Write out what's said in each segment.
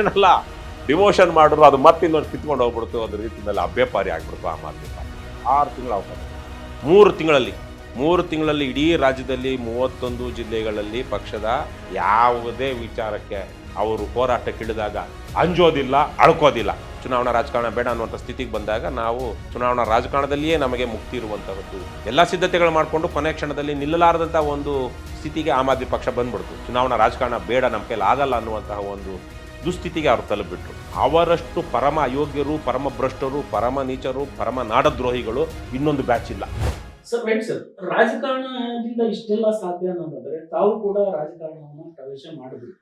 ಏನಲ್ಲ. ಡಿಮೋಷನ್ ಮಾಡಿದ್ರು ಅದು ಮತ್ತೆ ಇನ್ನೊಂದು ಕಿತ್ಕೊಂಡು ಹೋಗ್ಬಿಡ್ತು ಒಂದು ರೀತಿಯಲ್ಲಿ ಅಭ್ಯಪಾರಿ ಆಗ್ಬಿಡ್ತು ಆ ಪಾರ್ಟಿ ಆರು ತಿಂಗಳ ಅವಕಾಶ. ಮೂರು ತಿಂಗಳಲ್ಲಿ ಮೂರು ತಿಂಗಳಲ್ಲಿ ಇಡೀ ರಾಜ್ಯದಲ್ಲಿ ಮೂವತ್ತೊಂದು ಜಿಲ್ಲೆಗಳಲ್ಲಿ ಪಕ್ಷದ ಯಾವುದೇ ವಿಚಾರಕ್ಕೆ ಅವರು ಹೋರಾಟಕ್ಕಿಳಿದಾಗ ಅಂಜೋದಿಲ್ಲ, ಅಳ್ಕೋದಿಲ್ಲ. ಚುನಾವಣಾ ರಾಜಕಾರಣ ಬೇಡ ಅನ್ನುವಂಥ ಸ್ಥಿತಿಗೆ ಬಂದಾಗ ನಾವು ಚುನಾವಣಾ ರಾಜಕಾರಣದಲ್ಲಿಯೇ ನಮಗೆ ಮುಕ್ತಿ ಇರುವಂಥದ್ದು. ಎಲ್ಲ ಸಿದ್ಧತೆಗಳು ಮಾಡಿಕೊಂಡು ಕೊನೆ ಕ್ಷಣದಲ್ಲಿ ನಿಲ್ಲಲಾರದಂಥ ಒಂದು ಸ್ಥಿತಿಗೆ ಆಮ್ ಆದ್ಮಿ ಪಕ್ಷ ಬಂದ್ಬಿಡ್ತು. ಚುನಾವಣಾ ರಾಜಕಾರಣ ಬೇಡ, ನಮ್ಮ ಕೈಲಿ ಆಗಲ್ಲ ಅನ್ನುವಂತಹ ಒಂದು ದುಸ್ಥಿತಿಗೆ ಅವರು ತಲುಪಿಬಿಟ್ರು ಅವರಷ್ಟು ಪರಮ ಅಯೋಗ್ಯರು ಪರಮ ಭ್ರಷ್ಟರು ಪರಮ ನೀಚರು ಪರಮ ನಾಡದ್ರೋಹಿಗಳು ಇನ್ನೊಂದು ಬ್ಯಾಚ್ ಇಲ್ಲ. ಸರ್ ವೆಂಟ್ ಸರ್ ರಾಜಕಾರಣದಿಂದ ಇಷ್ಟೆಲ್ಲ ಸಾಧ್ಯ ಅನ್ನೋದಾದ್ರೆ ತಾವು ಕೂಡ ರಾಜಕಾರಣವನ್ನು ಪ್ರವೇಶ ಮಾಡಬೇಕು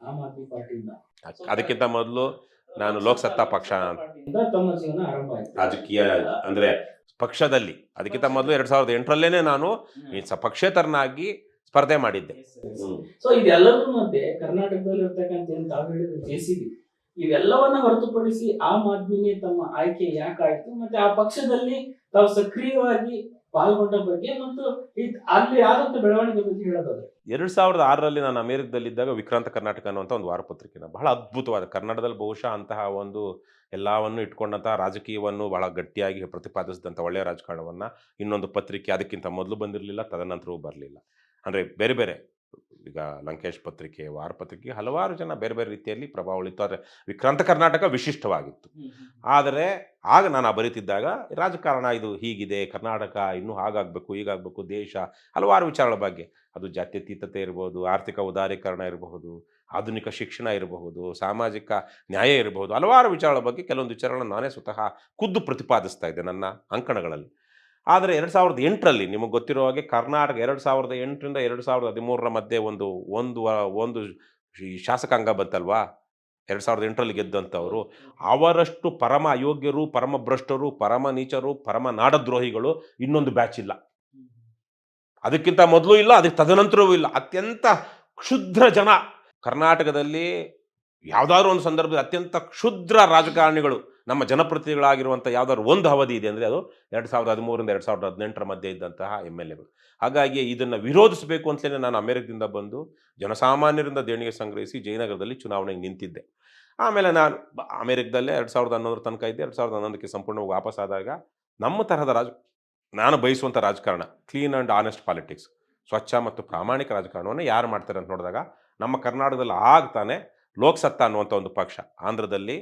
ಆಮ್ ಆದ್ಮಿ ಪಾರ್ಟಿಯಿಂದ. ಅದಕ್ಕಿಂತ ಮೊದಲು ನಾನು ಲೋಕಸತ್ತಾ ಪಕ್ಷ ತಮ್ಮ ಜೀವನ ಆರಂಭ ಆಯ್ತು. ರಾಜಕೀಯ ಅಂದ್ರೆ ಪಕ್ಷದಲ್ಲಿ. ಅದಕ್ಕಿಂತ ಮೊದಲು ಎರಡ್ ಸಾವಿರದ ಎಂಟರಲ್ಲೇನೆ ನಾನು ಪಕ್ಷೇತರನಾಗಿ ಸ್ಪರ್ಧೆ ಮಾಡಿದ್ದೆ. ಸೊ ಇದೆಲ್ಲದರ ಮಧ್ಯೆ ಕರ್ನಾಟಕದಲ್ಲಿ ಇರ್ತಕ್ಕಂಥ ಏನ್ ತಾವು ಹೇಳಿದ್ರೆ ಜೆ ಸಿ ಬಿ ಇವೆಲ್ಲವನ್ನ ಹೊರತುಪಡಿಸಿ ಆಮ್ ಆದ್ಮಿನೇ ತಮ್ಮ ಆಯ್ಕೆ ಯಾಕಾಯ್ತು ಮತ್ತೆ ಆ ಪಕ್ಷದಲ್ಲಿ ತಾವು ಸಕ್ರಿಯವಾಗಿ ಪಾಲ್ಗೊಂಡ ಬಗ್ಗೆ ಮತ್ತು ಅಲ್ಲಿ ಆದಂತ ಬೆಳವಣಿಗೆ ಬಗ್ಗೆ ಹೇಳೋದಾದ್ರೆ. ಎರಡ್ ಸಾವಿರದ ಆರರಲ್ಲಿ ನಾನು ಅಮೆರಿಕದಲ್ಲಿದ್ದಾಗ ವಿಕ್ರಾಂತ ಕರ್ನಾಟಕ ಅನ್ನುವಂಥ ಒಂದು ವಾರಪತ್ರಿಕೆನ ಬಹಳ ಅದ್ಭುತವಾದ ಕನ್ನಡದಲ್ಲಿ ಬಹುಶಃ ಅಂತಹ ಒಂದು ಎಲ್ಲವನ್ನು ಇಟ್ಕೊಂಡಂತಹ ರಾಜಕೀಯವನ್ನು ಬಹಳ ಗಟ್ಟಿಯಾಗಿ ಪ್ರತಿಪಾದಿಸಿದಂಥ ಒಳ್ಳೆಯ ರಾಜಕಾರಣವನ್ನು ಇನ್ನೊಂದು ಪತ್ರಿಕೆ ಅದಕ್ಕಿಂತ ಮೊದಲು ಬಂದಿರಲಿಲ್ಲ ತದನಂತರವೂ ಬರಲಿಲ್ಲ. ಅಂದರೆ ಬೇರೆ ಬೇರೆ ಈಗ ಲಂಕೇಶ್ ಪತ್ರಿಕೆ ವಾರಪತ್ರಿಕೆ ಹಲವಾರು ಜನ ಬೇರೆ ಬೇರೆ ರೀತಿಯಲ್ಲಿ ಪ್ರಭಾವ ಉಳಿತು ಆದರೆ ವಿಕ್ರಾಂತ ಕರ್ನಾಟಕ ವಿಶಿಷ್ಟವಾಗಿತ್ತು. ಆದರೆ ಆಗ ನಾನು ಆ ಬರೀತಿದ್ದಾಗ ರಾಜಕಾರಣ ಇದು ಹೀಗಿದೆ ಕರ್ನಾಟಕ ಇನ್ನೂ ಹಾಗಾಗಬೇಕು ಹೀಗಾಗಬೇಕು ದೇಶ ಹಲವಾರು ವಿಚಾರಗಳ ಬಗ್ಗೆ. ಅದು ಜಾತ್ಯತೀತತೆ ಇರಬಹುದು ಆರ್ಥಿಕ ಉದಾರೀಕರಣ ಇರಬಹುದು ಆಧುನಿಕ ಶಿಕ್ಷಣ ಇರಬಹುದು ಸಾಮಾಜಿಕ ನ್ಯಾಯ ಇರಬಹುದು ಹಲವಾರು ವಿಚಾರಗಳ ಬಗ್ಗೆ ಕೆಲವೊಂದು ವಿಚಾರಗಳನ್ನು ನಾನೇ ಸ್ವತಃ ಖುದ್ದು ಪ್ರತಿಪಾದಿಸ್ತಾ ಇದ್ದೆ ನನ್ನ ಅಂಕಣಗಳಲ್ಲಿ. ಆದರೆ ಎರಡು ಸಾವಿರದ ಎಂಟರಲ್ಲಿ ನಿಮಗೆ ಗೊತ್ತಿರೋ ಹಾಗೆ ಕರ್ನಾಟಕ ಎರಡು ಸಾವಿರದ ಎಂಟರಿಂದ ಎರಡು ಸಾವಿರದ ಹದಿಮೂರರ ಮಧ್ಯೆ ಒಂದು ಒಂದು ಒಂದು ಈ ಶಾಸಕಾಂಗ ಬಂತಲ್ವಾ? ಎರಡು ಸಾವಿರದ ಎಂಟರಲ್ಲಿ ಗೆದ್ದಂಥವರು. ಅವರಷ್ಟು ಪರಮ ಅಯೋಗ್ಯರು ಪರಮ ಭ್ರಷ್ಟರು ಪರಮ ನೀಚರು ಪರಮ ನಾಡದ್ರೋಹಿಗಳು ಇನ್ನೊಂದು ಬ್ಯಾಚ್ ಇಲ್ಲ. ಅದಕ್ಕಿಂತ ಮೊದಲು ಇಲ್ಲ ಅದಕ್ಕೆ ತದನಂತರವೂ ಇಲ್ಲ. ಅತ್ಯಂತ ಕ್ಷುದ್ರ ಜನ ಕರ್ನಾಟಕದಲ್ಲಿ ಯಾವುದಾದ್ರೂ ಒಂದು ಸಂದರ್ಭದಲ್ಲಿ ಅತ್ಯಂತ ಕ್ಷುದ್ರ ರಾಜಕಾರಣಿಗಳು. ನಮ್ಮ ಜನಪ್ರತಿನಿಧಿಗಳಾಗಿರುವಂಥ ಯಾವ್ದಾದ್ರು ಒಂದು ಅವಧಿ ಇದೆ ಅಂದರೆ ಅದು ಎರಡು ಸಾವಿರದ ಹದಿಮೂರಿಂದ ಎರಡು ಸಾವಿರದ ಹದಿನೆಂಟರ ಮಧ್ಯೆ ಇದ್ದಂತಹ ಎಂ ಎಲ್ ಎಗಳು. ಹಾಗಾಗಿ ಇದನ್ನು ವಿರೋಧಿಸಬೇಕು ಅಂತಲೇ ನಾನು ಅಮೆರಿಕದಿಂದ ಬಂದು ಜನಸಾಮಾನ್ಯರಿಂದ ದೇಣಿಗೆ ಸಂಗ್ರಹಿಸಿ ಜಯನಗರದಲ್ಲಿ ಚುನಾವಣೆಗೆ ನಿಂತಿದ್ದೆ. ಆಮೇಲೆ ನಾನು ಅಮೆರಿಕದಲ್ಲೇ ಎರಡು ಸಾವಿರದ ಹನ್ನೊಂದರ ತನಕ ಇದ್ದೆ. ಎರಡು ಸಾವಿರದ ಹನ್ನೊಂದಕ್ಕೆ ಸಂಪೂರ್ಣವಾಗಿ ವಾಪಸ್ ಆದಾಗ ನಮ್ಮ ತರಹದ ರಾಜ ನಾನು ಬಯಸುವಂಥ ರಾಜಕಾರಣ, ಕ್ಲೀನ್ ಆ್ಯಂಡ್ ಆನೆಸ್ಟ್ ಪಾಲಿಟಿಕ್ಸ್, ಸ್ವಚ್ಛ ಮತ್ತು ಪ್ರಾಮಾಣಿಕ ರಾಜಕಾರಣವನ್ನು ಯಾರು ಮಾಡ್ತಾರೆ ಅಂತ ನೋಡಿದಾಗ ನಮ್ಮ ಕರ್ನಾಟಕದಲ್ಲಿ ಆಗ್ತಾನೆ ಲೋಕಸತ್ತ ಅನ್ನುವಂಥ ಒಂದು ಪಕ್ಷ. ಆಂಧ್ರದಲ್ಲಿ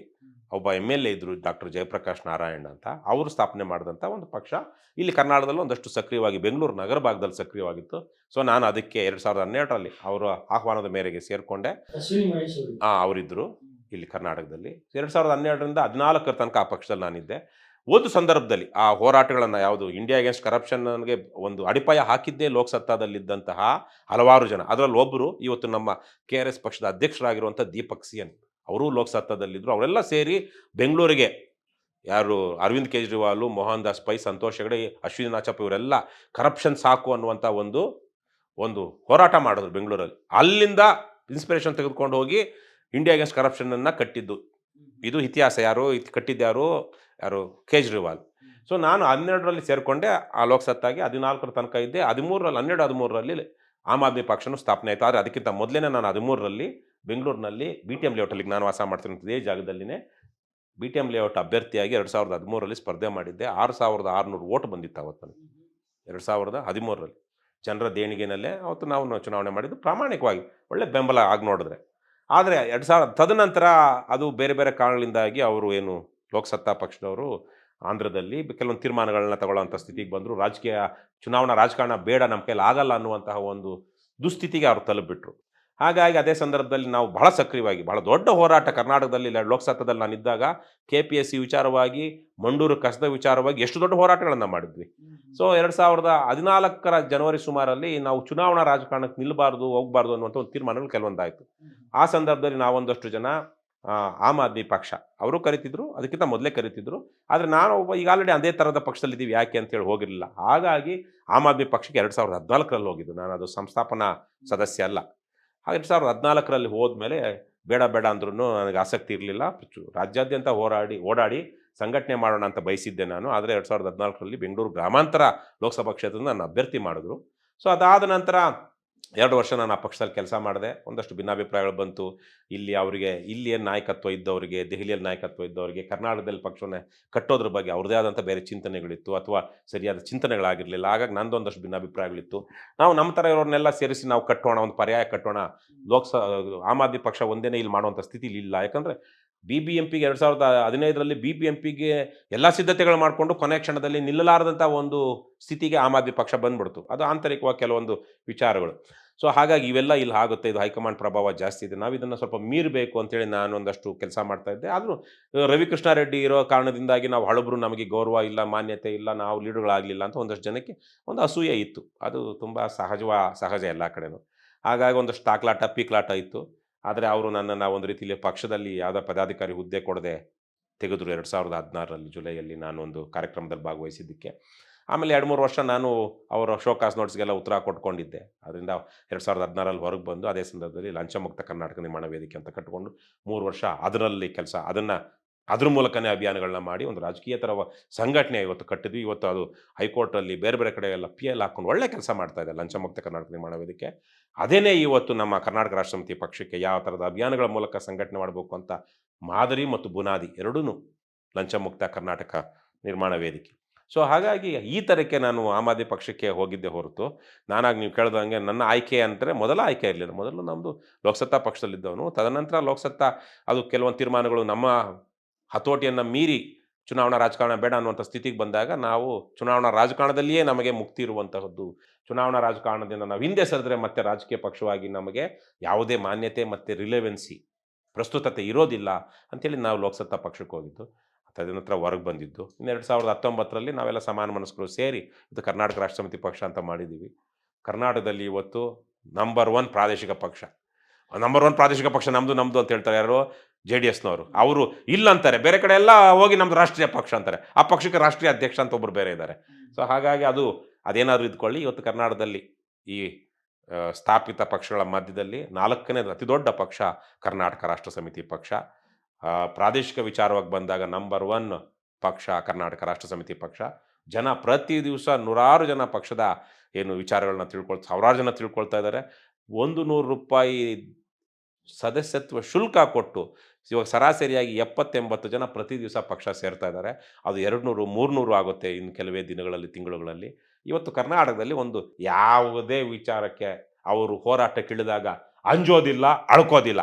ಒಬ್ಬ ಎಂ ಎಲ್ ಎ ಇದ್ದರು ಡಾಕ್ಟರ್ ಜಯಪ್ರಕಾಶ್ ನಾರಾಯಣ್ ಅಂತ ಅವರು ಸ್ಥಾಪನೆ ಮಾಡಿದಂಥ ಒಂದು ಪಕ್ಷ. ಇಲ್ಲಿ ಕರ್ನಾಟಕದಲ್ಲಿ ಒಂದಷ್ಟು ಸಕ್ರಿಯವಾಗಿ ಬೆಂಗಳೂರು ನಗರ ಭಾಗದಲ್ಲಿ ಸಕ್ರಿಯವಾಗಿತ್ತು. ಸೊ ನಾನು ಅದಕ್ಕೆ ಎರಡು ಸಾವಿರದ ಹನ್ನೆರಡರಲ್ಲಿ ಅವರ ಆಹ್ವಾನದ ಮೇರೆಗೆ ಸೇರಿಕೊಂಡೆ. ಹಾಂ ಅವರಿದ್ದರು ಇಲ್ಲಿ ಕರ್ನಾಟಕದಲ್ಲಿ. ಎರಡು ಸಾವಿರದ ಹನ್ನೆರಡರಿಂದ ಹದಿನಾಲ್ಕರ ತನಕ ಆ ಪಕ್ಷದಲ್ಲಿ ನಾನಿದ್ದೆ ಒಂದು ಸಂದರ್ಭದಲ್ಲಿ ಆ ಹೋರಾಟಗಳನ್ನು ಯಾವುದು ಇಂಡಿಯಾ ಅಗೇನ್ಸ್ಟ್ ಕರಪ್ಷನ್ ನನಗೆ ಒಂದು ಅಡಿಪಾಯ ಹಾಕಿದ್ದೇ ಲೋಕಸತ್ತಾದಲ್ಲಿದ್ದಂತಹ ಹಲವಾರು ಜನ. ಅದರಲ್ಲಿ ಒಬ್ಬರು ಇವತ್ತು ನಮ್ಮ ಕೆ ಆರ್ ಎಸ್ ಪಕ್ಷದ ಅಧ್ಯಕ್ಷರಾಗಿರುವಂಥ ದೀಪಕ್ ಸಿಯನ್ ಅವರು ಲೋಕಸತ್ತಾದಲ್ಲಿದ್ದರು ಅವರೆಲ್ಲ ಸೇರಿ ಬೆಂಗಳೂರಿಗೆ ಯಾರು ಅರವಿಂದ್ ಕೇಜ್ರಿವಾಲು ಮೋಹನ್ ದಾಸ್ ಪೈ ಸಂತೋಷ್ ಹೆಗಡೆ ಅಶ್ವಿನಿ ನಾಚಪ್ಪ ಇವರೆಲ್ಲ ಕರಪ್ಷನ್ ಸಾಕು ಅನ್ನುವಂಥ ಒಂದು ಒಂದು ಹೋರಾಟ ಮಾಡಿದ್ರು ಬೆಂಗಳೂರಲ್ಲಿ. ಅಲ್ಲಿಂದ ಇನ್ಸ್ಪಿರೇಷನ್ ತೆಗೆದುಕೊಂಡು ಹೋಗಿ ಇಂಡಿಯಾ ಅಗೇನ್ಸ್ಟ್ ಕರಪ್ಷನನ್ನು ಕಟ್ಟಿದ್ದು. ಇದು ಇತಿಹಾಸ. ಯಾರು ಇದು ಕಟ್ಟಿದ್ಯಾರು ಯಾರು? ಕೇಜ್ರಿವಾಲ್. ಸೊ ನಾನು ಹನ್ನೆರಡರಲ್ಲಿ ಸೇರಿಕೊಂಡೆ ಆ ಲೋಕಸತ್ತಾಗಿ ಹದಿನಾಲ್ಕರ ತನಕ ಇದ್ದೆ. ಹದಿಮೂರರಲ್ಲಿ ಹನ್ನೆರಡು ಹದಿಮೂರರಲ್ಲಿ ಆಮ್ ಆದ್ಮಿ ಪಕ್ಷನೂ ಸ್ಥಾಪನೆ ಆಯಿತು. ಆದರೆ ಅದಕ್ಕಿಂತ ಮೊದಲೇ ನಾನು ಹದಿಮೂರರಲ್ಲಿ ಬೆಂಗಳೂರಿನಲ್ಲಿ ಬಿ ಟಿ ಎಂ ಲೇಔಟಲ್ಲಿ ನಾನು ವಾಸ ಮಾಡ್ತಿರೋಂಥ ಇದೇ ಜಾಗದಲ್ಲಿನೇ ಬಿ ಟಿ ಎಂ ಲೇಔಟ್ ಅಭ್ಯರ್ಥಿಯಾಗಿ ಎರಡು ಸಾವಿರದ ಹದಿಮೂರರಲ್ಲಿ ಸ್ಪರ್ಧೆ ಮಾಡಿದ್ದೆ. ಆರು ಸಾವಿರದ ಆರುನೂರು ಓಟ್ ಬಂದಿತ್ತು ಅವತ್ತು ನನಗೆ. ಎರಡು ಸಾವಿರದ ಹದಿಮೂರರಲ್ಲಿ. ಜನರ ದೇಣಿಗೆನಲ್ಲೇ ಅವತ್ತು ನಾವು ಚುನಾವಣೆ ಮಾಡಿದ್ದು ಪ್ರಾಮಾಣಿಕವಾಗಿ. ಒಳ್ಳೆ ಬೆಂಬಲ ಆಗಿ ನೋಡಿದ್ರೆ. ಆದರೆ ಎರಡು ಸಾವಿರ ತದನಂತರ ಅದು ಬೇರೆ ಬೇರೆ ಕಾರಣಗಳಿಂದಾಗಿ ಅವರು ಏನು ಲೋಕಸತ್ತಾ ಪಕ್ಷದವರು ಆಂಧ್ರದಲ್ಲಿ ಕೆಲವೊಂದು ತೀರ್ಮಾನಗಳನ್ನ ತಗೊಳ್ಳೋಂಥ ಸ್ಥಿತಿಗೆ ಬಂದರು. ರಾಜಕೀಯ ಚುನಾವಣಾ ರಾಜಕಾರಣ ಬೇಡ ನಮ್ಮ ಕೈಲಿ ಆಗಲ್ಲ ಅನ್ನುವಂತಹ ಒಂದು ದುಸ್ಥಿತಿಗೆ ಅವರು ತಲುಪಿಬಿಟ್ರು. ಹಾಗಾಗಿ ಅದೇ ಸಂದರ್ಭದಲ್ಲಿ ನಾವು ಬಹಳ ಸಕ್ರಿಯವಾಗಿ ಬಹಳ ದೊಡ್ಡ ಹೋರಾಟ ಕರ್ನಾಟಕದಲ್ಲಿ ಇಲ್ಲ ಲೋಕಸತ್ತಾದಲ್ಲಿ ನಾನಿದ್ದಾಗ ಕೆ ಪಿ ಎಸ್ ಸಿ ವಿಚಾರವಾಗಿ ಮಂಡೂರು ಕಸದ ವಿಚಾರವಾಗಿ ಎಷ್ಟು ದೊಡ್ಡ ಹೋರಾಟಗಳನ್ನು ಮಾಡಿದ್ವಿ. ಸೊ ಎರಡು ಸಾವಿರದ ಹದಿನಾಲ್ಕರ ಜನವರಿ ಸುಮಾರಲ್ಲಿ ನಾವು ಚುನಾವಣಾ ರಾಜಕಾರಣಕ್ಕೆ ನಿಲ್ಲಬಾರ್ದು ಹೋಗಬಾರ್ದು ಅನ್ನುವಂಥ ಒಂದು ತೀರ್ಮಾನಗಳು ಕೆಲವೊಂದಾಯಿತು. ಆ ಸಂದರ್ಭದಲ್ಲಿ ನಾವೊಂದಷ್ಟು ಜನ ಆಮ್ ಆದ್ಮಿ ಪಕ್ಷ ಅವರು ಕರಿತಿದ್ರು ಅದಕ್ಕಿಂತ ಮೊದಲೇ ಕರಿತಿದ್ರು. ಆದರೆ ನಾನು ಒಬ್ಬ ಈಗ ಆಲ್ರೆಡಿ ಅದೇ ಥರದ ಪಕ್ಷದಲ್ಲಿದ್ದೀವಿ ಯಾಕೆ ಅಂತೇಳಿ ಹೋಗಿರಲಿಲ್ಲ. ಹಾಗಾಗಿ ಆಮ್ ಆದ್ಮಿ ಪಕ್ಷಕ್ಕೆ ಎರಡು ಸಾವಿರದ ಹದಿನಾಲ್ಕರಲ್ಲಿ ಹೋಗಿದ್ದು. ನಾನು ಅದು ಸಂಸ್ಥಾಪನಾ ಸದಸ್ಯ ಅಲ್ಲ. ಎರಡು ಸಾವಿರದ ಹದಿನಾಲ್ಕರಲ್ಲಿ ಹೋದ್ಮೇಲೆ ಬೇಡ ಬೇಡ ಅಂದ್ರೂ ನನಗೆ ಆಸಕ್ತಿ ಇರಲಿಲ್ಲ. ರಾಜ್ಯಾದ್ಯಂತ ಹೋರಾಡಿ, ಓಡಾಡಿ ಸಂಘಟನೆ ಮಾಡೋಣ ಅಂತ ಬಯಸಿದ್ದೆ ನಾನು. ಆದರೆ ಎರಡು ಸಾವಿರದ ಹದಿನಾಲ್ಕರಲ್ಲಿ ಬೆಂಗಳೂರು ಗ್ರಾಮಾಂತರ ಲೋಕಸಭಾ ಕ್ಷೇತ್ರದಿಂದ ನಾನು ಅಭ್ಯರ್ಥಿ ಮಾಡಿದ್ರು. ಸೊ ಅದಾದ ನಂತರ ಎರಡು ವರ್ಷ ನಾನು ಆ ಪಕ್ಷದಲ್ಲಿ ಕೆಲಸ ಮಾಡಿದೆ. ಒಂದಷ್ಟು ಭಿನ್ನಾಭಿಪ್ರಾಯಗಳು ಬಂತು. ಇಲ್ಲಿ ಅವರಿಗೆ ಇಲ್ಲಿಯ ಏನು ನಾಯಕತ್ವ ಇದ್ದವರಿಗೆ ದೆಹಲಿಯಲ್ಲಿ ನಾಯಕತ್ವ ಇದ್ದವರಿಗೆ ಕರ್ನಾಟಕದಲ್ಲಿ ಪಕ್ಷವನ್ನು ಕಟ್ಟೋದ್ರ ಬಗ್ಗೆ ಅವ್ರದ್ದೇ ಆದಂಥ ಬೇರೆ ಚಿಂತನೆಗಳಿತ್ತು ಅಥವಾ ಸರಿಯಾದ ಚಿಂತನೆಗಳಾಗಿರಲಿಲ್ಲ. ಹಾಗಾಗಿ ನಂದು ಒಂದಷ್ಟು ಭಿನ್ನಾಭಿಪ್ರಾಯಗಳಿತ್ತು. ನಾವು ನಮ್ಮ ಥರ ಇರೋರನ್ನೆಲ್ಲ ಸೇರಿಸಿ ನಾವು ಕಟ್ಟೋಣ ಒಂದು ಪರ್ಯಾಯ ಕಟ್ಟೋಣ. ಲೋಕಸ ಆಮ್ ಆದ್ಮಿ ಪಕ್ಷ ಒಂದೇನೇ ಇಲ್ಲಿ ಮಾಡುವಂಥ ಸ್ಥಿತಿಲಿ ಇಲ್ಲ. ಯಾಕಂದರೆ ಬಿ ಬಿ ಎಂ ಪಿಗೆ ಎರಡು ಸಾವಿರದ ಹದಿನೈದರಲ್ಲಿ ಬಿ ಬಿ ಎಂ ಪಿಗೆ ಎಲ್ಲ ಸಿದ್ಧತೆಗಳು ಮಾಡಿಕೊಂಡು ಕೊನೆ ಕ್ಷಣದಲ್ಲಿ ನಿಲ್ಲಲಾರದಂಥ ಒಂದು ಸ್ಥಿತಿಗೆ ಆಮ್ ಆದ್ಮಿ ಪಕ್ಷ ಬಂದ್ಬಿಡ್ತು. ಅದು ಆಂತರಿಕವಾಗಿ ಕೆಲವೊಂದು ವಿಚಾರಗಳು. ಸೊ ಹಾಗಾಗಿ ಇವೆಲ್ಲ ಇಲ್ಲಿ ಆಗುತ್ತೆ. ಇದು ಹೈಕಮಾಂಡ್ ಪ್ರಭಾವ ಜಾಸ್ತಿ ಇದೆ. ನಾವು ಇದನ್ನು ಸ್ವಲ್ಪ ಮೀರಬೇಕು ಅಂತೇಳಿ ನಾನು ಒಂದಷ್ಟು ಕೆಲಸ ಮಾಡ್ತಾ ಇದ್ದೆ. ಆದರೂ ರವಿಕೃಷ್ಣಾರೆಡ್ಡಿ ಇರೋ ಕಾರಣದಿಂದಾಗಿ ನಾವು ಹಳಬರು ನಮಗೆ ಗೌರವ ಇಲ್ಲ, ಮಾನ್ಯತೆ ಇಲ್ಲ, ನಾವು ಲೀಡರ್ಗಳಾಗಲಿಲ್ಲ ಅಂತ ಒಂದಷ್ಟು ಜನಕ್ಕೆ ಒಂದು ಅಸೂಯೆ ಇತ್ತು. ಅದು ತುಂಬ ಸಹಜವ, ಸಹಜ ಎಲ್ಲ ಕಡೆಯೂ ಹಾಗಾಗಿ ಒಂದಷ್ಟು ತಾಕ್ಲಾಟ, ಪೀಕ್ಲಾಟ ಇತ್ತು. ಆದರೆ ಅವರು ನನ್ನನ್ನು ಒಂದು ರೀತಿಯಲ್ಲಿ ಪಕ್ಷದಲ್ಲಿ ಯಾವುದೋ ಪದಾಧಿಕಾರಿ ಹುದ್ದೆ ಕೊಡದೆ ತೆಗೆದ್ರು ಎರಡು ಸಾವಿರದ ಹದಿನಾರರಲ್ಲಿ ಜುಲೈಯಲ್ಲಿ ನಾನು ಒಂದು ಕಾರ್ಯಕ್ರಮದಲ್ಲಿ ಭಾಗವಹಿಸಿದ್ದಕ್ಕೆ. ಆಮೇಲೆ ಎರಡು ಮೂರು ವರ್ಷ ನಾನು ಅವರ ಶೋಕಾಸ್ ನೋಟ್ಸ್ಗೆಲ್ಲ ಉತ್ತರ ಕೊಟ್ಕೊಂಡಿದ್ದೆ. ಅದರಿಂದ ಎರಡು ಸಾವಿರದ ಹದಿನಾರಲ್ಲಿ ಹೊರಗೆ ಬಂದು ಅದೇ ಸಂದರ್ಭದಲ್ಲಿ ಲಂಚಮುಕ್ತ ಕರ್ನಾಟಕ ನಿರ್ಮಾಣ ವೇದಿಕೆ ಅಂತ ಕಟ್ಟಿಕೊಂಡು ಮೂರು ವರ್ಷ ಅದರಲ್ಲಿ ಕೆಲಸ, ಅದನ್ನು ಅದ್ರ ಮೂಲಕನೇ ಅಭಿಯಾನಗಳನ್ನ ಮಾಡಿ ಒಂದು ರಾಜಕೀಯ ಥರ ಸಂಘಟನೆ ಇವತ್ತು ಕಟ್ಟಿದ್ವಿ. ಇವತ್ತು ಅದು ಹೈಕೋರ್ಟಲ್ಲಿ ಬೇರೆ ಬೇರೆ ಕಡೆ ಎಲ್ಲ ಪಿ ಎಲ್ ಹಾಕೊಂಡು ಒಳ್ಳೆ ಕೆಲಸ ಮಾಡ್ತಾ ಇದೆ ಲಂಚಮುಕ್ತ ಕರ್ನಾಟಕ ನಿರ್ಮಾಣ ವೇದಿಕೆ. ಅದೇನೇ ಇವತ್ತು ನಮ್ಮ ಕರ್ನಾಟಕ ರಾಷ್ಟ್ರಮತಿ ಪಕ್ಷಕ್ಕೆ ಯಾವ ಥರದ ಅಭಿಯಾನಗಳ ಮೂಲಕ ಸಂಘಟನೆ ಮಾಡಬೇಕು ಅಂತ ಮಾದರಿ ಮತ್ತು ಬುನಾದಿ ಎರಡೂ ಲಂಚಮುಕ್ತ ಕರ್ನಾಟಕ ನಿರ್ಮಾಣ ವೇದಿಕೆ. ಸೊ, ಹಾಗಾಗಿ ಈ ಥರಕ್ಕೆ ನಾನು ಆಮ್ ಆದ್ಮಿ ಪಕ್ಷಕ್ಕೆ ಹೋಗಿದ್ದೆ ಹೊರತು ನಾನಾಗಿ ನೀವು ಕೇಳ್ದಂಗೆ ನನ್ನ ಆಯ್ಕೆ ಅಂದರೆ ಮೊದಲ ಆಯ್ಕೆ ಇರಲಿಲ್ಲ. ಮೊದಲು ನಮ್ಮದು ಲೋಕಸತ್ತಾ ಪಕ್ಷದಲ್ಲಿದ್ದವನು. ತದನಂತರ ಲೋಕಸತ್ತಾ ಅದು ಕೆಲವೊಂದು ತೀರ್ಮಾನಗಳು ನಮ್ಮ ಹತೋಟಿಯನ್ನು ಮೀರಿ ಚುನಾವಣಾ ರಾಜಕಾರಣ ಬೇಡ ಅನ್ನುವಂಥ ಸ್ಥಿತಿಗೆ ಬಂದಾಗ ನಾವು ಚುನಾವಣಾ ರಾಜಕಾರಣದಲ್ಲಿಯೇ ನಮಗೆ ಮುಕ್ತಿ ಇರುವಂತಹದ್ದು. ಚುನಾವಣಾ ರಾಜಕಾರಣದಿಂದ ನಾವು ಹಿಂದೆ ಸರಿದ್ರೆ ಮತ್ತೆ ರಾಜಕೀಯ ಪಕ್ಷವಾಗಿ ನಮಗೆ ಯಾವುದೇ ಮಾನ್ಯತೆ ಮತ್ತು ರಿಲೆವೆನ್ಸಿ ಪ್ರಸ್ತುತತೆ ಇರೋದಿಲ್ಲ ಅಂಥೇಳಿ ನಾವು ಲೋಕಸತ್ತಾ ಪಕ್ಷಕ್ಕೆ ಹೋಗಿದ್ದು. ತದನಂತರ ಹೊರಗೆ ಬಂದಿದ್ದು. ಇನ್ನು ಎರಡು ಸಾವಿರದ ಹತ್ತೊಂಬತ್ತರಲ್ಲಿ ನಾವೆಲ್ಲ ಸಮಾನ ಮನಸ್ಕರು ಸೇರಿ ಇದು ಕರ್ನಾಟಕ ರಾಷ್ಟ್ರ ಸಮಿತಿ ಪಕ್ಷ ಅಂತ ಮಾಡಿದ್ದೀವಿ. ಕರ್ನಾಟಕದಲ್ಲಿ ಇವತ್ತು ನಂಬರ್ ಒನ್ ಪ್ರಾದೇಶಿಕ ಪಕ್ಷ. ನಂಬರ್ ಒನ್ ಪ್ರಾದೇಶಿಕ ಪಕ್ಷ ನಮ್ಮದು ನಮ್ಮದು ಅಂತ ಹೇಳ್ತಾರೆ ಯಾರು? ಜೆ ಡಿ ಎಸ್ನವರು ಅವರು ಇಲ್ಲ ಅಂತಾರೆ. ಬೇರೆ ಕಡೆ ಎಲ್ಲ ಹೋಗಿ ನಮ್ಮದು ರಾಷ್ಟ್ರೀಯ ಪಕ್ಷ ಅಂತಾರೆ. ಆ ಪಕ್ಷಕ್ಕೆ ರಾಷ್ಟ್ರೀಯ ಅಧ್ಯಕ್ಷ ಅಂತ ಒಬ್ಬರು ಬೇರೆ ಇದ್ದಾರೆ. ಸೊ ಹಾಗಾಗಿ ಅದು ಅದೇನಾದರೂ ಇದ್ಕೊಳ್ಳಿ. ಇವತ್ತು ಕರ್ನಾಟಕದಲ್ಲಿ ಈ ಸ್ಥಾಪಿತ ಪಕ್ಷಗಳ ಮಧ್ಯದಲ್ಲಿ ನಾಲ್ಕನೇ ಅತಿ ದೊಡ್ಡ ಪಕ್ಷ ಕರ್ನಾಟಕ ರಾಷ್ಟ್ರ ಸಮಿತಿ ಪಕ್ಷ. ಪ್ರಾದೇಶಿಕ ವಿಚಾರವಾಗಿ ಬಂದಾಗ ನಂಬರ್ ಒನ್ ಪಕ್ಷ ಕರ್ನಾಟಕ ರಾಷ್ಟ್ರ ಸಮಿತಿ ಪಕ್ಷ. ಜನ ಪ್ರತಿ ದಿವಸ ನೂರಾರು ಜನ ಪಕ್ಷದ ಏನು ವಿಚಾರಗಳನ್ನ ತಿಳ್ಕೊಳ್ತಾ ಸಾವಿರಾರು ಜನ ತಿಳ್ಕೊಳ್ತಾ ಇದ್ದಾರೆ. ಒಂದು ನೂರು ರೂಪಾಯಿ ಸದಸ್ಯತ್ವ ಶುಲ್ಕ ಕೊಟ್ಟು, ಇವಾಗ ಸರಾಸರಿಯಾಗಿ ಎಪ್ಪತ್ತೆಂಬತ್ತು ಜನ ಪ್ರತಿ ದಿವಸ ಪಕ್ಷ ಸೇರ್ತಾ ಇದ್ದಾರೆ ಅದು ಎರಡು ನೂರು ಮೂರುನೂರು ಆಗುತ್ತೆ ಇನ್ನು ಕೆಲವೇ ದಿನಗಳಲ್ಲಿ, ತಿಂಗಳುಗಳಲ್ಲಿ. ಇವತ್ತು ಕರ್ನಾಟಕದಲ್ಲಿ ಒಂದು ಯಾವುದೇ ವಿಚಾರಕ್ಕೆ ಅವರು ಹೋರಾಟಕ್ಕಿಳಿದಾಗ ಅಂಜೋದಿಲ್ಲ, ಅಳ್ಕೋದಿಲ್ಲ.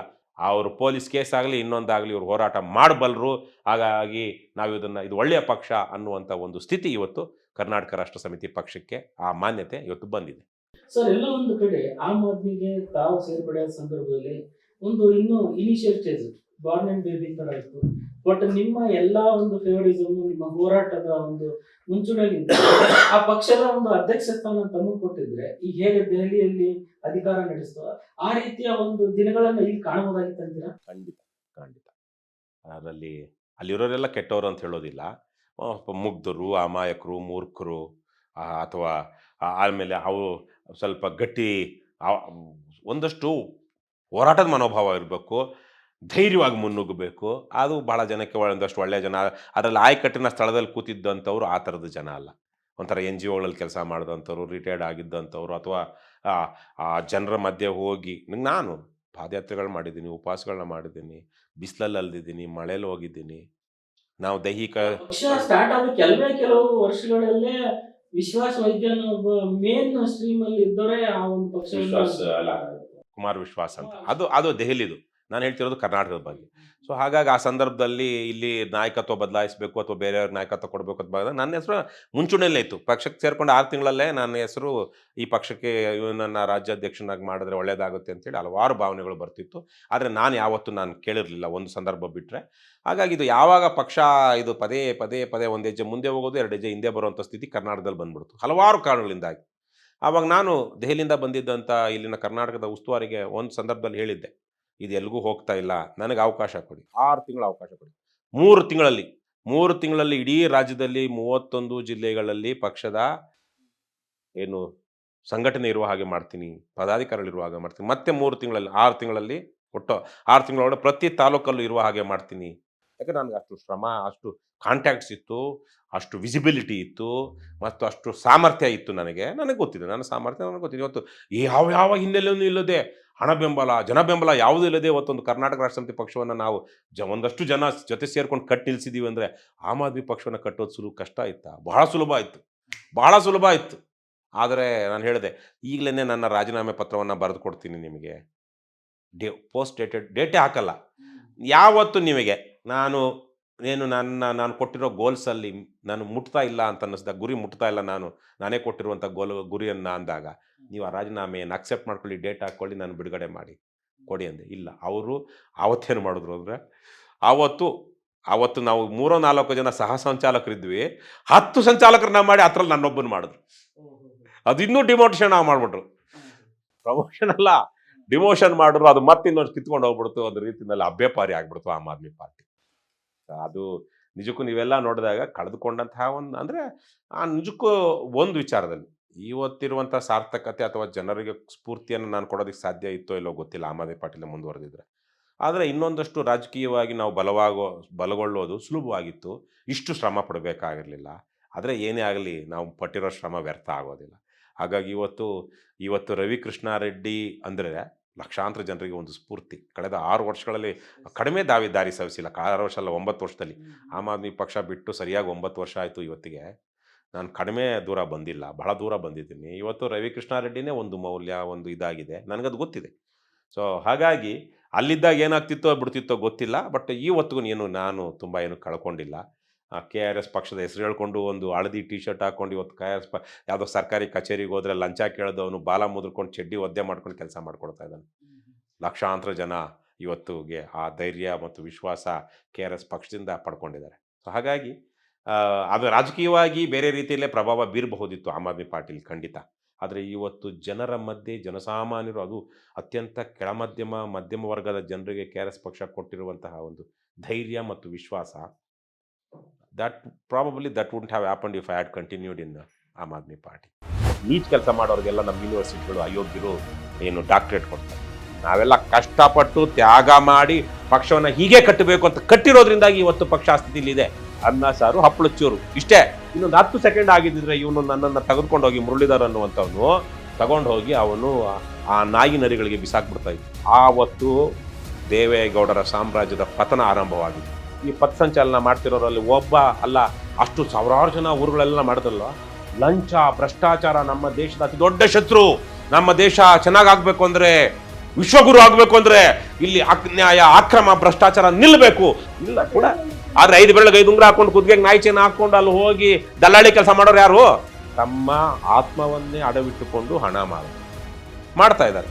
ಅವರು ಪೊಲೀಸ್ ಕೇಸ್ ಆಗಲಿ, ಇನ್ನೊಂದಾಗಲಿ ಇವರು ಹೋರಾಟ ಮಾಡಬಲ್ಲರು ಹಾಗಾಗಿ ನಾವು ಇದನ್ನು, ಇದು ಒಳ್ಳೆಯ ಪಕ್ಷ ಅನ್ನುವಂಥ ಒಂದು ಸ್ಥಿತಿ ಇವತ್ತು ಕರ್ನಾಟಕ ರಾಷ್ಟ್ರ ಸಮಿತಿ ಪಕ್ಷಕ್ಕೆ ಆ ಮಾನ್ಯತೆ ಇವತ್ತು ಬಂದಿದೆ. ಸರ್, ಎಲ್ಲ ಒಂದು ಕಡೆ ಆಮ್ ಆದ್ಮಿಗೆ ತಾವು ಸೇರ್ಪಡೆಯ ಸಂದರ್ಭದಲ್ಲಿ ಒಂದು ಇನ್ನು initial stage born and baby ತರ ಇತ್ತು ಬಟ್ ನಿಮ್ಮ ಎಲ್ಲಾ ಒಂದು ಫೇವರಿಸಮ್ ನಿಮ್ಮ ಹೋರಾಟದ ಒಂದು ಮುಂಚೂಣಿಯಿಂದ ಆ ಪಕ್ಷದ ಒಂದು ಅಧ್ಯಕ್ಷ ಸ್ಥಾನ ತಮಗೆ ಕೊಟ್ಟಿದ್ರೆ, ಈಗ ಹೇಗೆ ದೆಹಲಿಯಲ್ಲಿ ಅಧಿಕಾರ ನಡೆಸ್ತೋ, ಆ ರೀತಿಯ ಒಂದು ದಿನಗಳನ್ನ ಇಲ್ಲಿ ಕಾಣಬಹುದಾಗಿತ್ತು ಅಂತೀರಾ? ಖಂಡಿತ ಖಂಡಿತ. ಅದರಲ್ಲಿ ಅಲ್ಲಿರೋರೆಲ್ಲ ಕೆಟ್ಟವರು ಅಂತ ಹೇಳೋದಿಲ್ಲ. ಮುಗ್ಧರು, ಅಮಾಯಕರು, ಮೂರ್ಖರು ಅಥವಾ ಆಮೇಲೆ ಅವು ಸ್ವಲ್ಪ ಗಟ್ಟಿ ಒಂದಷ್ಟು ಹೋರಾಟದ ಮನೋಭಾವ ಇರಬೇಕು ಧೈರ್ಯವಾಗಿ ಮುನ್ನುಗ್ಗಬೇಕು. ಅದು ಭಾಳ ಜನಕ್ಕೆ ಒಂದಷ್ಟು ಒಳ್ಳೆಯ ಜನ ಅದರಲ್ಲಿ ಆಯಕಟ್ಟಿನ ಸ್ಥಳದಲ್ಲಿ ಕೂತಿದ್ದಂಥವ್ರು ಆ ಥರದ ಜನ ಅಲ್ಲ. ಒಂಥರ ಎನ್ ಜಿ ಒಗಳಲ್ಲಿ ಕೆಲಸ ಮಾಡಿದಂಥವ್ರು ರಿಟೈರ್ಡ್ ಆಗಿದ್ದಂಥವ್ರು ಅಥವಾ ಆ ಜನರ ಮಧ್ಯೆ ಹೋಗಿ ನಾನು ಪಾದಯಾತ್ರೆಗಳು ಮಾಡಿದ್ದೀನಿ ಉಪವಾಸಗಳನ್ನ ಮಾಡಿದ್ದೀನಿ ಬಿಸಿಲಲ್ಲಿ ಅಲ್ದಿದ್ದೀನಿ ಮಳೆಯಲ್ಲಿ ಹೋಗಿದ್ದೀನಿ. ನಾವು ದೈಹಿಕ ಸ್ಟಾರ್ಟ್ ಆದ ಕೆಲವೇ ಕೆಲವು ವರ್ಷಗಳಲ್ಲೇ ವಿಶ್ವಾಸ ವೈದ್ಯನ ಮೇನ್ ಸ್ಟ್ರೀಮ್ ಅಲ್ಲಿ ಇದ್ದರೆ ಆ ಒಂದು ಪಕ್ಷ ವಿಶ್ವಾಸ ಅಲ್ಲ. ಕುಮಾರ್ ವಿಶ್ವಾಸ್ ಅಂತ ಅದು ಅದು ದೆಹಲಿದು. ನಾನು ಹೇಳ್ತಿರೋದು ಕರ್ನಾಟಕದ ಬಗ್ಗೆ. ಸೊ ಹಾಗಾಗಿ ಆ ಸಂದರ್ಭದಲ್ಲಿ ಇಲ್ಲಿ ನಾಯಕತ್ವ ಬದಲಾಯಿಸಬೇಕು ಅಥವಾ ಬೇರೆಯವ್ರ ನಾಯಕತ್ವ ಕೊಡಬೇಕು ಅಂತ ಬಂದಾಗ ನನ್ನ ಹೆಸರು ಮುಂಚೂಣಿಯಲ್ಲೇ ಇತ್ತು. ಪಕ್ಷಕ್ಕೆ ಸೇರ್ಕೊಂಡು ಆರು ತಿಂಗಳಲ್ಲೇ ನನ್ನ ಹೆಸರು ಈ ಪಕ್ಷಕ್ಕೆ ಇವನನ್ನು ರಾಜ್ಯಾಧ್ಯಕ್ಷನಾಗಿ ಮಾಡಿದ್ರೆ ಒಳ್ಳೇದಾಗುತ್ತೆ ಅಂತೇಳಿ ಹಲವಾರು ಭಾವನೆಗಳು ಬರ್ತಿತ್ತು. ಆದರೆ ನಾನು ಯಾವತ್ತೂ ನಾನು ಕೇಳಿರಲಿಲ್ಲ ಒಂದು ಸಂದರ್ಭ ಬಿಟ್ಟರೆ ಹಾಗಾಗಿ ಇದು ಯಾವಾಗ ಪಕ್ಷ ಇದು ಪದೇ ಪದೇ ಪದೇ ಒಂದು ಹೆಜ್ಜೆ ಮುಂದೆ ಹೋಗೋದು ಎರಡು ಹೆಜ್ಜೆ ಹಿಂದೆ ಬರುವಂಥ ಸ್ಥಿತಿ ಕರ್ನಾಟಕದಲ್ಲಿ ಬಂದ್ಬಿಡ್ತು. ಹಲವಾರು ಕಾರಣಗಳಿಂದಾಗಿ. ಆವಾಗ ನಾನು ದೆಹಲಿಯಿಂದ ಬಂದಿದ್ದಂಥ ಇಲ್ಲಿನ ಕರ್ನಾಟಕದ ಉಸ್ತುವಾರಿಗೆ ಒಂದು ಸಂದರ್ಭದಲ್ಲಿ ಹೇಳಿದ್ದೆ, ಇದು ಎಲ್ಲಿಗೂ ಹೋಗ್ತಾ ಇಲ್ಲ, ನನಗೆ ಅವಕಾಶ ಕೊಡಿ. ಆರು ತಿಂಗಳ ಅವಕಾಶ ಕೊಡಿ. ಮೂರು ತಿಂಗಳಲ್ಲಿ ಮೂರು ತಿಂಗಳಲ್ಲಿ ಇಡೀ ರಾಜ್ಯದಲ್ಲಿ ಮೂವತ್ತೊಂದು ಜಿಲ್ಲೆಗಳಲ್ಲಿ ಪಕ್ಷದ ಏನು ಸಂಘಟನೆ ಇರುವ ಹಾಗೆ ಮಾಡ್ತೀನಿ ಪದಾಧಿಕಾರಿಗಳಿರುವ ಹಾಗೆ ಮಾಡ್ತೀನಿ, ಮತ್ತೆ ಮೂರು ತಿಂಗಳಲ್ಲಿ, ಆರು ತಿಂಗಳಲ್ಲಿ, ಒಟ್ಟು ಆರು ತಿಂಗಳೊಳಗೆ ಪ್ರತಿ ತಾಲೂಕಲ್ಲೂ ಇರುವ ಹಾಗೆ ಮಾಡ್ತೀನಿ. ಯಾಕಂದ್ರೆ ನನಗೆ ಅಷ್ಟು ಶ್ರಮ ಅಷ್ಟು ಕಾಂಟ್ಯಾಕ್ಟ್ಸ್ ಇತ್ತು ಅಷ್ಟು ವಿಸಿಬಿಲಿಟಿ ಇತ್ತು ಮತ್ತು ಅಷ್ಟು ಸಾಮರ್ಥ್ಯ ಇತ್ತು ನನಗೆ. ನನಗೆ ಗೊತ್ತಿದೆ ನನ್ನ ಸಾಮರ್ಥ್ಯ ನನಗೆ ಗೊತ್ತಿದೆ. ಇವತ್ತು ಯಾವ ಯಾವ ಹಿನ್ನೆಲೆಯೂ ಇಲ್ಲದೆ ಹಣ ಬೆಂಬಲ ಜನ ಬೆಂಬಲ ಯಾವುದೂ ಇಲ್ಲದೆ ಇವತ್ತೊಂದು ಕರ್ನಾಟಕ ರಾಷ್ಟ್ರ ಸಮಿತಿ ಪಕ್ಷವನ್ನು ನಾವು ಜ ಒಂದಷ್ಟು ಜನ ಜೊತೆ ಸೇರ್ಕೊಂಡು ಕಟ್ಟಿ ನಿಲ್ಲಿಸಿದ್ದೀವಿ ಅಂದರೆ ಆಮ್ ಆದ್ಮಿ ಪಕ್ಷವನ್ನು ಕಟ್ಟೋದು ಸುಲಭ ಕಷ್ಟ ಇತ್ತಾ? ಬಹಳ ಸುಲಭ ಆಯಿತು ಬಹಳ ಸುಲಭ ಇತ್ತು. ಆದರೆ ನಾನು ಹೇಳಿದೆ ಈಗಲೇ ನನ್ನ ರಾಜೀನಾಮೆ ಪತ್ರವನ್ನು ಬರೆದು ಕೊಡ್ತೀನಿ ನಿಮಗೆ. ಡೇ ಪೋಸ್ಟ್ ಡೇಟೆಡ್ ಡೇಟೇ ಹಾಕಲ್ಲ. ಯಾವತ್ತು ನಿಮಗೆ ನಾನು ಏನು ನನ್ನ ನಾನು ಕೊಟ್ಟಿರೋ ಗೋಲ್ಸಲ್ಲಿ ನಾನು ಮುಟ್ತಾ ಇಲ್ಲ ಅಂತ ಅನ್ನಿಸ್ದಾಗ ಗುರಿ ಮುಟ್ತಾ ಇಲ್ಲ ನಾನು ನಾನೇ ಕೊಟ್ಟಿರುವಂಥ ಗೋಲ್ ಗುರಿಯನ್ನು ಅಂದಾಗ ನೀವು ಆ ರಾಜೀನಾಮೆಯನ್ನು ಅಕ್ಸೆಪ್ಟ್ ಮಾಡ್ಕೊಳ್ಳಿ ಡೇಟ್ ಹಾಕ್ಕೊಳ್ಳಿ ನಾನು ಬಿಡುಗಡೆ ಮಾಡಿ ಕೊಡಿ ಅಂದೆ. ಇಲ್ಲ ಅವರು ಆವತ್ತೇನು ಮಾಡಿದ್ರು ಅಂದರೆ ಆವತ್ತು ಆವತ್ತು ನಾವು ಮೂರೋ ನಾಲ್ಕು ಜನ ಸಹ ಸಂಚಾಲಕರಿದ್ವಿ ಹತ್ತು ಸಂಚಾಲಕರನ್ನ ಮಾಡಿ ಹತ್ರಲ್ಲಿ ನನ್ನೊಬ್ಬನ ಮಾಡಿದ್ರು. ಅದು ಇನ್ನೂ ಡಿಮೋಷನ್ ಮಾಡಿಬಿಟ್ರು. ಪ್ರಮೋಷನ್ ಅಲ್ಲ ಡಿಮೋಷನ್ ಮಾಡಿದ್ರು ಅದು ಮತ್ತೆ ಇನ್ನೊಂದು ಕಿತ್ಕೊಂಡು ಹೋಗ್ಬಿಡ್ತು ಒಂದು ರೀತಿಯಲ್ಲಿ ಅಭ್ಯಪಾರಿ ಆಗ್ಬಿಡ್ತು ಆಮ್ ಆದ್ಮಿ ಪಾರ್ಟಿ. ಅದು ನಿಜಕ್ಕೂ ನೀವೆಲ್ಲ ನೋಡಿದಾಗ ಕಳೆದುಕೊಂಡಂತಹ ಒಂದು ಅಂದರೆ ಆ ನಿಜಕ್ಕೂ ಒಂದು ವಿಚಾರದಲ್ಲಿ ಇವತ್ತಿರುವಂಥ ಸಾರ್ಥಕತೆ ಅಥವಾ ಜನರಿಗೆ ಸ್ಫೂರ್ತಿಯನ್ನು ನಾನು ಕೊಡೋದಕ್ಕೆ ಸಾಧ್ಯ ಇತ್ತೋ ಇಲ್ಲೋ ಗೊತ್ತಿಲ್ಲ, ಆಮ್ ಆದ್ಮಿ ಪಾರ್ಟಿಲಿ ಮುಂದುವರೆದಿದ್ರೆ. ಆದರೆ ಇನ್ನೊಂದಷ್ಟು ರಾಜಕೀಯವಾಗಿ ನಾವು ಬಲವಾಗೋ ಬಲಗೊಳ್ಳೋದು ಸುಲಭವಾಗಿತ್ತು. ಇಷ್ಟು ಶ್ರಮ ಪಡಬೇಕಾಗಿರಲಿಲ್ಲ. ಆದರೆ ಏನೇ ಆಗಲಿ ನಾವು ಪಟ್ಟಿರೋ ಶ್ರಮ ವ್ಯರ್ಥ ಆಗೋದಿಲ್ಲ. ಹಾಗಾಗಿ ಇವತ್ತು ಇವತ್ತು ರವಿ ಕೃಷ್ಣಾರೆಡ್ಡಿ ಅಂದರೆ ಲಕ್ಷಾಂತರ ಜನರಿಗೆ ಒಂದು ಸ್ಫೂರ್ತಿ. ಕಳೆದ ಆರು ವರ್ಷಗಳಲ್ಲಿ ಕಡಿಮೆ ದಾವಿ ದಾರಿ ಸವಿಸಿಲ್ಲ. ಆರು ವರ್ಷ ಅಲ್ಲ ಒಂಬತ್ತು ವರ್ಷದಲ್ಲಿ. ಆಮ್ ಆದ್ಮಿ ಪಕ್ಷ ಬಿಟ್ಟು ಸರಿಯಾಗಿ ಒಂಬತ್ತು ವರ್ಷ ಆಯಿತು ಇವತ್ತಿಗೆ. ನಾನು ಕಡಿಮೆ ದೂರ ಬಂದಿಲ್ಲ ಬಹಳ ದೂರ ಬಂದಿದ್ದೀನಿ. ಇವತ್ತು ರವಿ ಕೃಷ್ಣಾರೆಡ್ಡಿನೇ ಒಂದು ಮೌಲ್ಯ ಒಂದು ಇದಾಗಿದೆ. ನನಗದು ಗೊತ್ತಿದೆ. ಸೊ ಹಾಗಾಗಿ ಅಲ್ಲಿದ್ದಾಗ ಏನಾಗ್ತಿತ್ತೋ ಬಿಡ್ತಿತ್ತೋ ಗೊತ್ತಿಲ್ಲ. ಬಟ್ ಇವತ್ತಿಗೂ ಏನು ನಾನು ತುಂಬ ಏನು ಕಳ್ಕೊಂಡಿಲ್ಲ. ಕೆ ಆರ್ ಎಸ್ ಪಕ್ಷದ ಹೆಸರು ಹೇಳ್ಕೊಂಡು ಒಂದು ಹಳದಿ ಟಿ ಶರ್ಟ್ ಹಾಕೊಂಡು ಇವತ್ತು ಕೆ ಆರ್ ಎಸ್ ಪ ಯಾವುದೋ ಸರ್ಕಾರಿ ಕಚೇರಿಗೆ ಹೋದ್ರೆ ಲಂಚ ಕೇಳಿದವನು ಬಾಲ ಮುದ್ರಕೊಂಡು ಚಡ್ಡಿ ಒದ್ದೆ ಮಾಡ್ಕೊಂಡು ಕೆಲಸ ಮಾಡ್ಕೊಡ್ತಾ ಇದ್ದಾನೆ. ಲಕ್ಷಾಂತರ ಜನ ಇವತ್ತುಗೆ ಆ ಧೈರ್ಯ ಮತ್ತು ವಿಶ್ವಾಸ ಕೆ ಆರ್ ಎಸ್ ಪಕ್ಷದಿಂದ ಪಡ್ಕೊಂಡಿದ್ದಾರೆ. ಸೊ ಹಾಗಾಗಿ ಅದು ರಾಜಕೀಯವಾಗಿ ಬೇರೆ ರೀತಿಯಲ್ಲೇ ಪ್ರಭಾವ ಬೀರಬಹುದಿತ್ತು ಆಮ್ ಆದ್ಮಿ ಪಾಟೀಲ್ ಖಂಡಿತ. ಆದರೆ ಇವತ್ತು ಜನರ ಮಧ್ಯೆ ಜನಸಾಮಾನ್ಯರು ಅದು ಅತ್ಯಂತ ಕೆಳಮಧ್ಯಮ ಮಧ್ಯಮ ವರ್ಗದ ಜನರಿಗೆ ಕೆ ಆರ್ ಎಸ್ ಪಕ್ಷ ಕೊಟ್ಟಿರುವಂತಹ ಒಂದು ಧೈರ್ಯ ಮತ್ತು ವಿಶ್ವಾಸ that probably that won't have happened if I had continued in Aam Aadmi Party ನೀಚ್ ಕೆಲಸ ಮಾಡೋರಿಗೆಲ್ಲ ನಮ್ಮ ಯೂನಿವರ್ಸಿಟಿಗಳು ಅಯೋಗ್ಯರು ಏನು ಡಾಕ್ಟ್ರೇಟ್ ಕೊಡ್ತಾರೆ. ನಾವೆಲ್ಲ ಕಷ್ಟಪಟ್ಟು ತ್ಯಾಗ ಮಾಡಿ ಪಕ್ಷವನ್ನು ಹೀಗೆ ಕಟ್ಟಬೇಕು ಅಂತ ಕಟ್ಟಿರೋದ್ರಿಂದಾಗಿ ಇವತ್ತು ಪಕ್ಷ ಆ ಸ್ಥಿತಿಲಿದೆ ಅನ್ನ, ಸಾರು, ಹಪ್ಪಳ, ಚೂರು. ಇಷ್ಟೇ. ಇನ್ನೊಂದು ಹತ್ತು ಸೆಕೆಂಡ್ ಆಗಿದ್ದಿದ್ರೆ ಇವನು ನನ್ನನ್ನು ತೆಗೆದುಕೊಂಡು ಹೋಗಿ ಮುರಳೀಧರ್ ಅನ್ನುವಂಥವನು ತಗೊಂಡು ಹೋಗಿ ಅವನು ಆ- ನಾಯಿ ನರಿಗಳಿಗೆ ಬಿಸಾಕ್ಬಿಡ್ತಾ ಇತ್ತು ಆವತ್ತು ದೇವೇಗೌಡರ ಸಾಮ್ರಾಜ್ಯದ ಪತನ ಆರಂಭವಾಗಿದೆ ಈ ಪಥ ಸಂಚಲನ ಮಾಡ್ತಿರೋರಲ್ಲಿ ಒಬ್ಬ ಅಲ್ಲ, ಅಷ್ಟು ಸಾವಿರಾರು ಜನ ಊರುಗಳೆಲ್ಲ ಮಾಡಿದ್ರಲ್ಲ ಲಂಚ, ಭ್ರಷ್ಟಾಚಾರ ನಮ್ಮ ದೇಶದ ಅತಿ ದೊಡ್ಡ ಶತ್ರು. ನಮ್ಮ ದೇಶ ಚೆನ್ನಾಗಾಗಬೇಕು ಅಂದ್ರೆ, ವಿಶ್ವಗುರು ಆಗಬೇಕು ಅಂದ್ರೆ ಇಲ್ಲಿ ಅನ್ಯಾಯ ಅಕ್ರಮ ಭ್ರಷ್ಟಾಚಾರ ನಿಲ್ಲಬೇಕು ಇಲ್ಲ ಕೂಡ. ಆದ್ರೆ ಐದು ಬೆಳಗ್ಗೆ ಐದು ಉಂಗ್ರ ಹಾಕೊಂಡು ಕುದ್ಗೆ ನಾಯಿ ಚೇನ ಹಾಕೊಂಡು ಅಲ್ಲಿ ಹೋಗಿ ದಲ್ಲಾಳಿ ಕೆಲಸ ಮಾಡೋರು ಯಾರು? ತಮ್ಮ ಆತ್ಮವನ್ನೇ ಅಡವಿಟ್ಟುಕೊಂಡು ಹಣ ಮಾಡ ಮಾಡ್ತಾ ಇದ್ದಾರೆ.